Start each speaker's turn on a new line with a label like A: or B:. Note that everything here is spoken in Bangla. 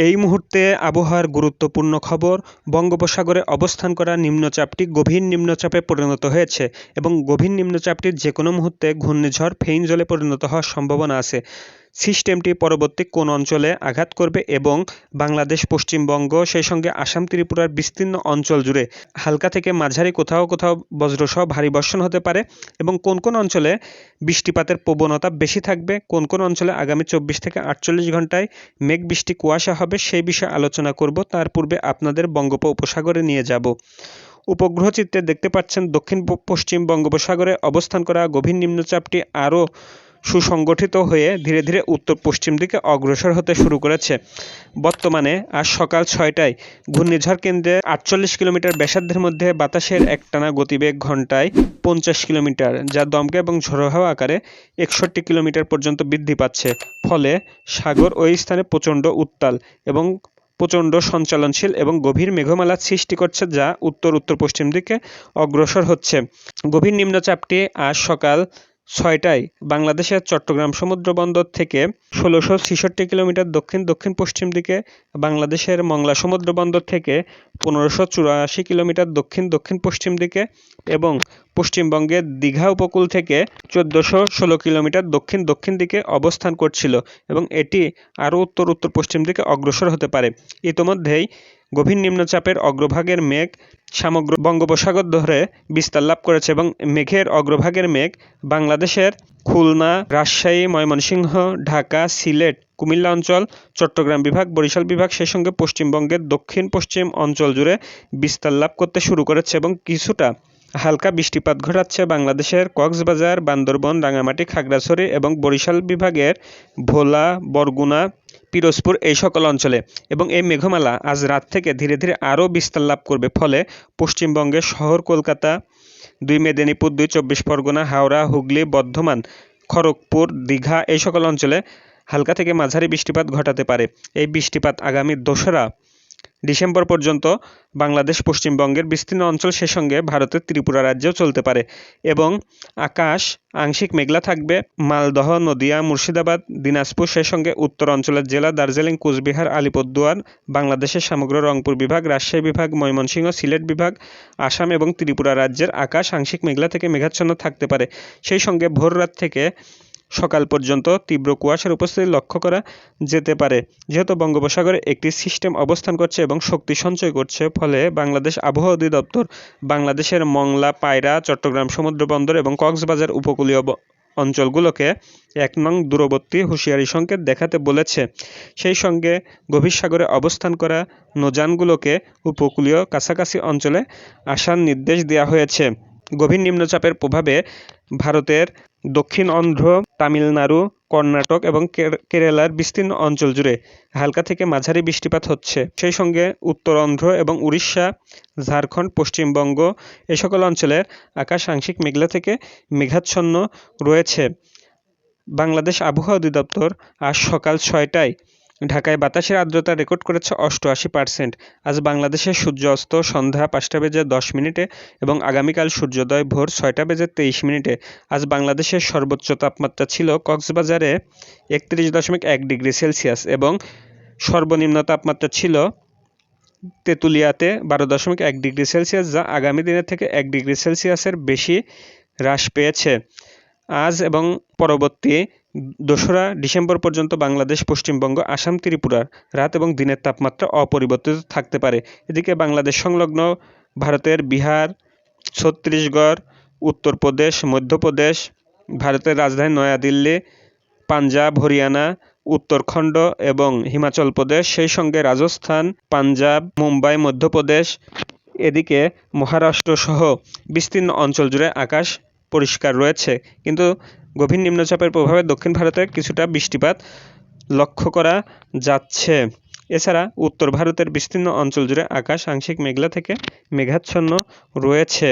A: এই মুহূর্তে আবহাওয়ার গুরুত্বপূর্ণ খবর, বঙ্গোপসাগরে অবস্থান করা নিম্নচাপটি গভীর নিম্নচাপে পরিণত হয়েছে এবং গভীর নিম্নচাপটির যে কোনো মুহূর্তে ঘূর্ণিঝড় ফেইন জলে পরিণত হওয়ার সম্ভাবনা আছে। সিস্টেমটি পরবর্তী কোন অঞ্চলে আঘাত করবে এবং বাংলাদেশ, পশ্চিমবঙ্গ, সেই সঙ্গে আসাম, ত্রিপুরার বিস্তীর্ণ অঞ্চল জুড়ে হালকা থেকে মাঝারি কোথাও কোথাও বজ্রসহ ভারী বর্ষণ হতে পারে এবং কোন কোন অঞ্চলে বৃষ্টিপাতের প্রবণতা বেশি থাকবে, কোন কোন অঞ্চলে আগামী চব্বিশ থেকে আটচল্লিশ ঘন্টায় মেঘ বৃষ্টি কুয়াশা হবে সেই বিষয়ে আলোচনা করব। তার পূর্বে আপনাদের বঙ্গোপ উপসাগরে নিয়ে যাব। উপগ্রহ চিত্রে দেখতে পাচ্ছেন দক্ষিণ পশ্চিম বঙ্গোপসাগরে অবস্থান করা গভীর নিম্নচাপটি আরও সুসংগঠিত হয়ে ধীরে ধীরে উত্তর পশ্চিম দিকে অগ্রসর হতে শুরু করেছে। বর্তমানে আজ সকাল ছয়টায় ঘূর্ণিঝড় কেন্দ্রে আটচল্লিশ কিলোমিটার ব্যাসার্ধের মধ্যে বাতাসের একটানা গতিবেগ ঘন্টায় পঞ্চাশ কিলোমিটার, যা দমকা এবং ঝোড়ো হাওয়া আকারে একষট্টি কিলোমিটার পর্যন্ত বৃদ্ধি পাচ্ছে। ফলে সাগর ওই স্থানে প্রচণ্ড উত্তাল এবং প্রচণ্ড সঞ্চালনশীল এবং গভীর মেঘমালা সৃষ্টি করছে, যা উত্তর উত্তর পশ্চিম দিকে অগ্রসর হচ্ছে। গভীর নিম্নচাপটি আজ সকাল ছয়টায় বাংলাদেশের চট্টগ্রাম সমুদ্র বন্দর থেকে ষোলোশো ছেষট্টি কিলোমিটার দক্ষিণ দক্ষিণ পশ্চিম দিকে, বাংলাদেশের মংলা সমুদ্র বন্দর থেকে পনেরোশো চুরাশি কিলোমিটার দক্ষিণ দক্ষিণ পশ্চিম দিকে এবং পশ্চিমবঙ্গের দীঘা উপকূল থেকে চোদ্দোশো ষোলো কিলোমিটার দক্ষিণ দক্ষিণ দিকে অবস্থান করছিল এবং এটি আরও উত্তর উত্তর পশ্চিম দিকে অগ্রসর হতে পারে। ইতোমধ্যেই গভীর নিম্নচাপের অগ্রভাগের মেঘ সমগ্র বঙ্গোপসাগর ধরে বিস্তার লাভ করেছে এবং মেঘের অগ্রভাগের মেঘ বাংলাদেশের খুলনা, রাজশাহী, ময়মনসিংহ, ঢাকা, সিলেট, কুমিল্লা অঞ্চল, চট্টগ্রাম বিভাগ, বরিশাল বিভাগ সেই সঙ্গে পশ্চিমবঙ্গের দক্ষিণ পশ্চিম অঞ্চল জুড়ে বিস্তার লাভ করতে শুরু করেছে এবং কিছুটা হালকা বৃষ্টিপাত ঘটাচ্ছে বাংলাদেশের কক্সবাজার, বান্দরবন রাঙামাটি খাগড়াছড়ি এবং বরিশাল বিভাগের ভোলা, বরগুনা পিরোজপুর এই সকল অঞ্চলে এবং এই মেঘমালা আজ রাত থেকে ধীরে ধীরে আরও বিস্তার লাভ করবে। ফলে পশ্চিমবঙ্গের শহর কলকাতা, দুই মেদিনীপুর, দুই চব্বিশ পরগনা, হাওড়া, হুগলি, বর্ধমান, খড়গপুর, দীঘা এই সকল অঞ্চলে হালকা থেকে মাঝারি বৃষ্টিপাত ঘটাতে পারে। এই বৃষ্টিপাত আগামী দোসরা ডিসেম্বর পর্যন্ত বাংলাদেশ পশ্চিমবঙ্গের বিস্তীর্ণ অঞ্চল সে সঙ্গে ভারতের ত্রিপুরা রাজ্যেও চলতে পারে এবং আকাশ, আংশিক মেঘলা থাকবে। মালদহ, নদিয়া, মুর্শিদাবাদ, দিনাজপুর সে সঙ্গে উত্তর অঞ্চলের জেলা দার্জিলিং, কোচবিহার, আলিপুরদুয়ার, বাংলাদেশের সমগ্র রংপুর বিভাগ, রাজশাহী বিভাগ, ময়মনসিংহ, সিলেট বিভাগ, আসাম এবং ত্রিপুরা রাজ্যের আকাশ আংশিক মেঘলা থেকে মেঘাচ্ছন্ন থাকতে পারে। সেই সঙ্গে ভোর রাত থেকে সকাল পর্যন্ত তীব্র কুয়াশার উপস্থিতি লক্ষ্য করা যেতে পারে। যেহেতু বঙ্গোপসাগরে একটি সিস্টেম অবস্থান করছে এবং শক্তি সঞ্চয় করছে, ফলে বাংলাদেশ আবহাওয়া অধিদপ্তর, বাংলাদেশের মংলা, পায়রা, চট্টগ্রাম সমুদ্র বন্দর এবং কক্সবাজার উপকূলীয় অঞ্চলগুলোকে এক নং দূরবর্তী হুঁশিয়ারি সংকেত দেখাতে বলেছে। সেই সঙ্গে গভীর সাগরে অবস্থান করা নৌযানগুলোকে উপকূলীয় কাছাকাছি অঞ্চলে আসার নির্দেশ দেওয়া হয়েছে। গভীর নিম্নচাপের প্রভাবে ভারতের দক্ষিণ অন্ধ্র তামিলনাড়ু, কর্ণাটক এবং কেরালার বিস্তীর্ণ অঞ্চল জুড়ে হালকা থেকে মাঝারি বৃষ্টিপাত হচ্ছে। সেই সঙ্গে উত্তর অন্ধ্র এবং উড়িষ্যা, ঝাড়খণ্ড, পশ্চিমবঙ্গ এ সকল অঞ্চলের আকাশ আংশিক মেঘলা থেকে মেঘাচ্ছন্ন রয়েছে। বাংলাদেশ আবহাওয়া অধিদপ্তর আজ সকাল ছয়টায় ঢাকায় বাতাসের আর্দ্রতা রেকর্ড করেছে অষ্টআশি পার্সেন্ট। আজ বাংলাদেশের সূর্য অস্ত সন্ধ্যা পাঁচটা বেজে দশ মিনিটে এবং আগামীকাল সূর্যোদয় ভোর ছয়টা বেজে তেইশ মিনিটে। আজ বাংলাদেশের সর্বোচ্চ তাপমাত্রা ছিল কক্সবাজারে একত্রিশ দশমিক এক ডিগ্রি সেলসিয়াস এবং সর্বনিম্ন তাপমাত্রা ছিল তেঁতুলিয়াতে বারো দশমিক এক ডিগ্রি সেলসিয়াস, যা আগামী দিনের থেকে এক ডিগ্রি সেলসিয়াসের বেশি হ্রাস পেয়েছে। আজ এবং পরবর্তী দোসরা ডিসেম্বর পর্যন্ত বাংলাদেশ, পশ্চিমবঙ্গ, আসাম ত্রিপুরার রাত এবং দিনের তাপমাত্রা অপরিবর্তিত থাকতে পারে। এদিকে বাংলাদেশ সংলগ্ন ভারতের বিহার, ছত্তিশগড়, উত্তরপ্রদেশ, মধ্যপ্রদেশ, ভারতের রাজধানী নয়াদিল্লি, পাঞ্জাব, হরিয়ানা, উত্তরখণ্ড এবং হিমাচল প্রদেশ, সেই সঙ্গে রাজস্থান, পাঞ্জাব, মুম্বাই, মধ্যপ্রদেশ, এদিকে মহারাষ্ট্র সহ বিস্তীর্ণ অঞ্চল জুড়ে আকাশ পরিষ্কার রয়েছে। কিন্তু গভীর নিম্নচাপের প্রভাবে দক্ষিণ ভারতে কিছুটা বৃষ্টিপাত লক্ষ্য করা যাচ্ছে। এছাড়া উত্তর ভারতের বিস্তীর্ণ অঞ্চল জুড়ে আকাশ আংশিক মেঘলা থেকে মেঘাচ্ছন্ন রয়েছে।